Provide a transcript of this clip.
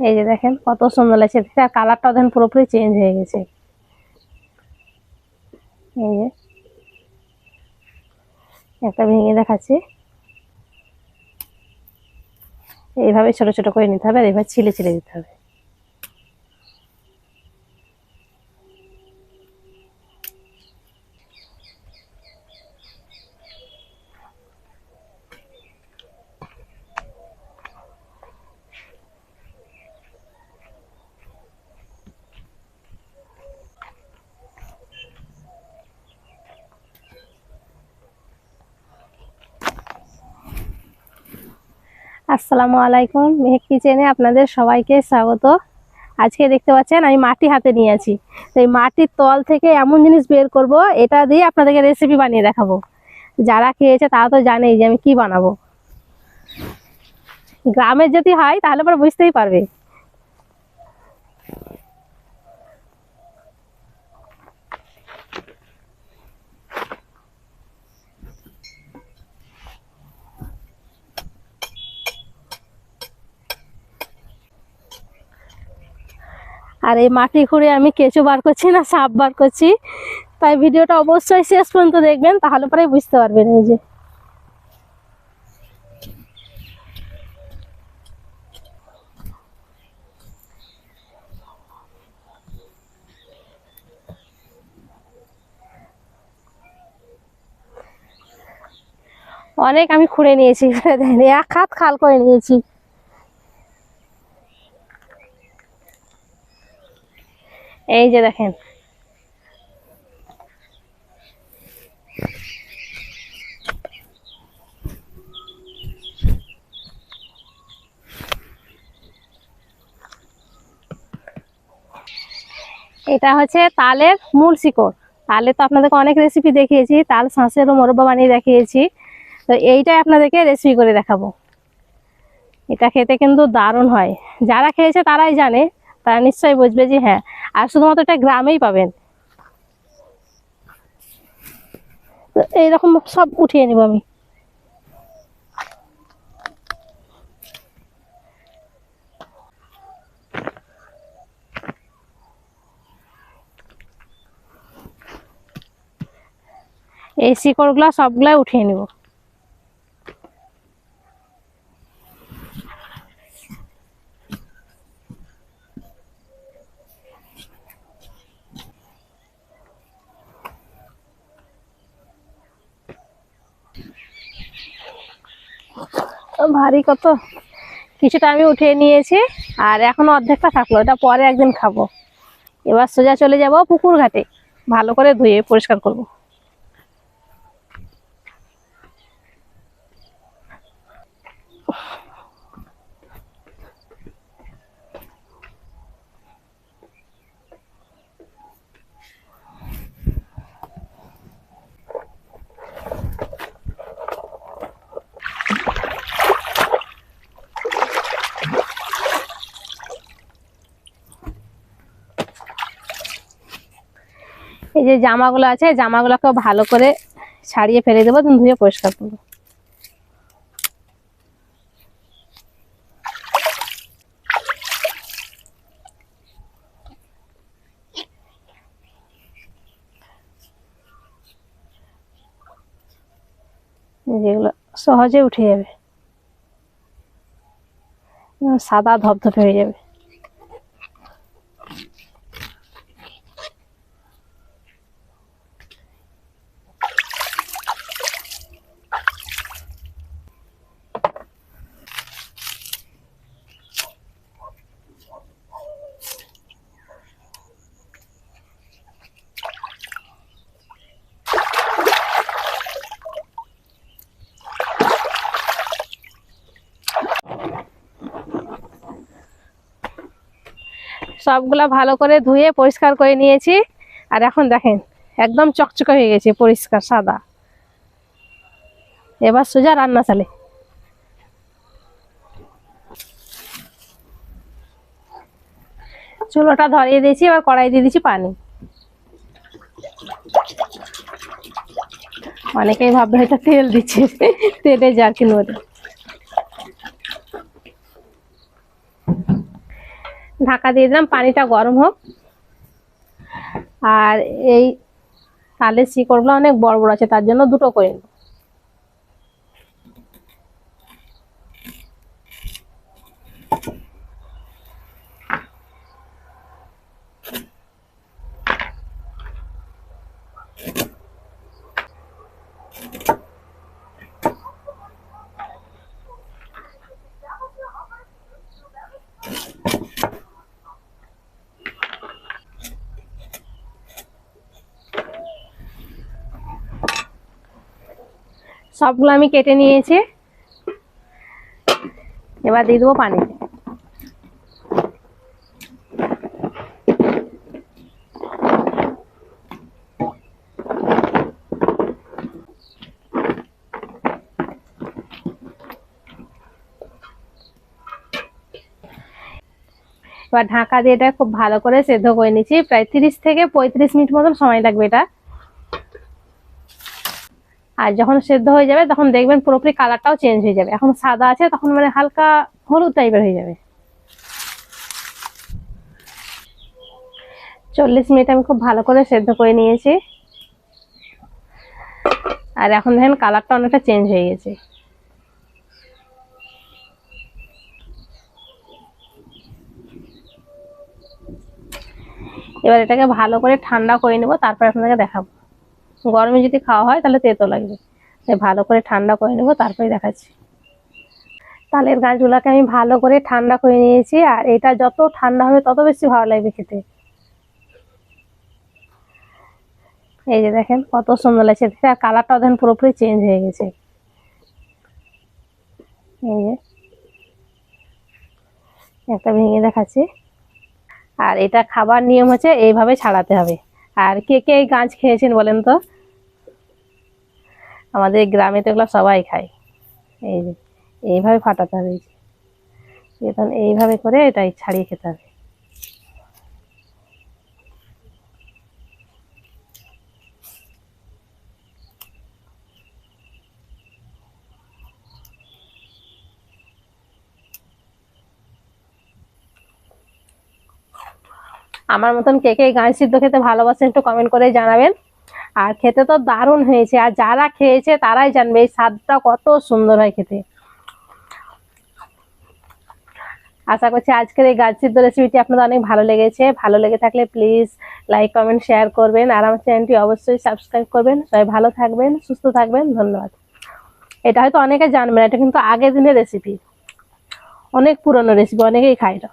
এই যে দেখেন কত সুন্দর লাগছে। তার কালারটাও দেখেন পুরোপুরি চেঞ্জ হয়ে গেছে। এই যে একটা ভেঙে দেখাচ্ছি। এইভাবে ছোট ছোট করে নিতে হবে আর এইভাবে ছিলে ছিলে দিতে হবে। আসসালামু আলাইকুম। মেহেক কিচেনে আপনাদের সবাইকে স্বাগত। আজকে দেখতে পাচ্ছেন, আমি মাটি হাতে নিয়ে আছি। তো এই মাটির তল থেকে এমন জিনিস বের করব, এটা দিয়ে আপনাদেরকে রেসিপি বানিয়ে দেখাবো। যারা খেয়েছে তারা তো জানেই যে আমি কি বানাবো। গ্রামের যদি হয়, তাহলে পরে বুঝতেই পারবে। আর এই মাটি খুঁড়ে আমি কেঁচো বার করছি না, সাপ বার করছি। তাই ভিডিওটা অবশ্যই শেষ পর্যন্ত দেখবেন, তাহলে পরে বুঝতে পারবেন এই যে। অনেক আমি খুঁড়ে নিয়েছি এক হাত খাল করে নিয়েছি। এই যে দেখেন। এটা হচ্ছে তালের মূল শিকড়। তালে তো আপনাদেরকে অনেক রেসিপি দেখিয়েছি, তাল শাঁসেরও মোরব্বা বানিয়ে দেখিয়েছি। তো এইটাই আপনাদেরকে রেসিপি করে দেখাবো। এটা খেতে কিন্তু দারুণ হয়। যারা খেয়েছে তারাই জানে তারা নিশ্চয়ই বুঝবে যে হ্যাঁ আর শুধুমাত্র এটা গ্রামেই পাবেন। এইরকম সব উঠিয়ে নিব আমি। এই শিকড়গুলো সবগুলাই উঠিয়ে নিব। ভারী কত? কিছুটা আমি উঠিয়ে নিয়েছি, আর এখনও অর্ধেকটা থাকল, এটা পরে একদিন খাব। এবার সোজা চলে যাব পুকুর ঘাটে, ভালো করে ধুয়ে পরিষ্কার করব। এই যে জামাগুলো আছে জামাগুলোকে ভালো করে ছাড়িয়ে ফেলে দেবো ধুয়ে পরিষ্কার করব। যেগুলো সহজে উঠে যাবে। সাদা ধপধপে হয়ে যাবে। সবগুলা ভালো করে ধুয়ে পরিষ্কার করে নিয়েছি। আর এখন দেখেন, একদম চকচকে হয়ে গেছে পরিষ্কার, সাদা। এবার সোজা রান্না চালে। চুলোটা ধরিয়ে দিয়েছি, এবার কড়াই দিয়ে দিচ্ছি পানি। অনেকেই ভাববে হয়তো তেল দিচ্ছে, তেলে জার্কিন মধ্যে ঢাকা দিয়ে দিলাম, পানিটা গরম হোক। আর এই তালের শিকড়গুলো অনেক বড় বড় আছে, তার জন্য দুটো করে নেব সবগুলো আমি কেটে নিয়েছি। এবার দিয়ে দেবো পানি। এবার ঢাকা দিয়ে এটা খুব ভালো করে সেদ্ধ করে নিচ্ছি। প্রায় তিরিশ থেকে পঁয়ত্রিশ মিনিট মতন সময় লাগবে এটা। আর যখন সেদ্ধ হয়ে যাবে, তখন দেখবেন পুরোপুরি কালারটাও চেঞ্জ হয়ে যাবে। এখন সাদা আছে, তখন মানে হালকা হলুদ টাইপের হয়ে যাবে। চল্লিশ মিনিট আমি খুব ভালো করে সেদ্ধ করে নিয়েছি। আর এখন দেখেন কালারটা অনেকটা চেঞ্জ হয়ে গেছে। এবার এটাকে ভালো করে ঠান্ডা করে নেব, তারপর আপনাদেরকে দেখাবো। গরমে যদি খাওয়া হয়, তাহলে তেতো লাগবে। তাই ভালো করে ঠান্ডা করে নেব তারপরে দেখাচ্ছি। তালের গাছগুলোকে আমি ভালো করে ঠান্ডা করে নিয়েছি, আর এটা যত ঠান্ডা হবে, তত বেশি ভালো লাগবে খেতে। এই যে দেখেন, কত সুন্দর লাগছে। আর কালারটাও দেখেন পুরোপুরি চেঞ্জ হয়ে গেছে। এই যে, একটা ভেঙে দেখাচ্ছি। আর এটা খাবার নিয়ম হচ্ছে, এইভাবে ছাড়াতে হবে। আর কে কে এই গাছ খেয়েছেন বলেন তো? আমাদের গ্রামে তো এগুলো সবাই খায়। এই যে, এইভাবে ফাটাতে হবে। এখন এইভাবে করে এটাই ছাড়িয়ে খেতে হবে। আমার মতন কে কে গাছ সিদ্ধ খেতে ভালোবাসেন একটু কমেন্ট করে জানাবেন। আর খেতে তো দারুণ হয়েছে, আর যারা খেয়েছে তারাই জানবে এই স্বাদটা কত সুন্দর হয় খেতে। আশা করছি আজকের এই গাছ সিদ্ধ রেসিপিটি আপনাদের অনেক ভালো লেগেছে। ভালো লেগে থাকলে প্লিজ লাইক কমেন্ট শেয়ার করবেন। আর আমার চ্যানেলটি অবশ্যই সাবস্ক্রাইব করবেন। সবাই ভালো থাকবেন, সুস্থ থাকবেন। ধন্যবাদ। এটা হয়তো অনেকে জানবেন এটা কিন্তু আগের দিনের রেসিপি অনেক পুরনো রেসিপি অনেকেই খায় এটা